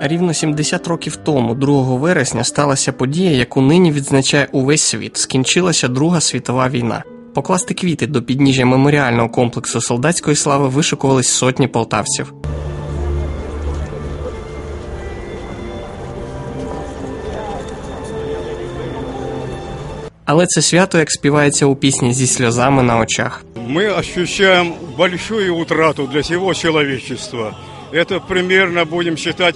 Рівно 70 років тому, 2 вересня, сталася подія, яку нині відзначає увесь світ. Скінчилася Друга світова війна. Покласти квіти до підніжжя меморіального комплексу солдатської слави вишикувались сотні полтавців. Але це свято, як співається у пісні зі сльозами на очах. Мы ощущаем большую утрату для всего человечества. Это примерно, будем считать,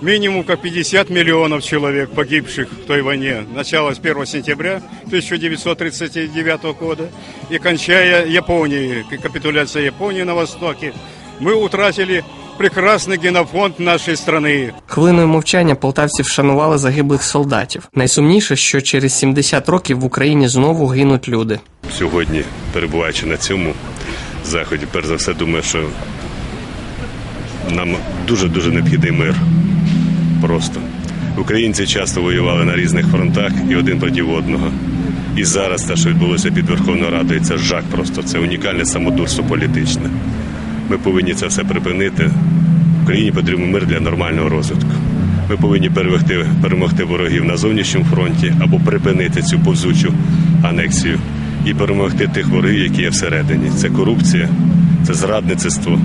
минимум как 50 миллионов человек, погибших в той войне. Начало с 1 сентября 1939 года и кончая Японией, капитуляция Японии на Востоке. Мы утратили прекрасный генофонд нашей страны. Хвилиною мовчання полтавці вшанували загиблих солдатів. Найсумніше, що через 70 років в Україні знову гинуть люди. сьогодні, перебуваючи на цьому заході, перш за все думаю, що нам дуже-дуже необхідний мир. Просто. Українці часто воювали на різних фронтах і один проти одного. І зараз те, що відбулося під Верховною Радою, це жах просто, це унікальне самодурство політичне. Ми повинні це все припинити. Україні потрібен мир для нормального розвитку. Ми повинні перемогти, перемогти ворогів на зовнішньому фронті або припинити цю повзучу анексію і перемогти тих ворогів, які є всередині. Це корупція, це зрадництво,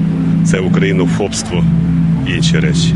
це українофобство і інші речі.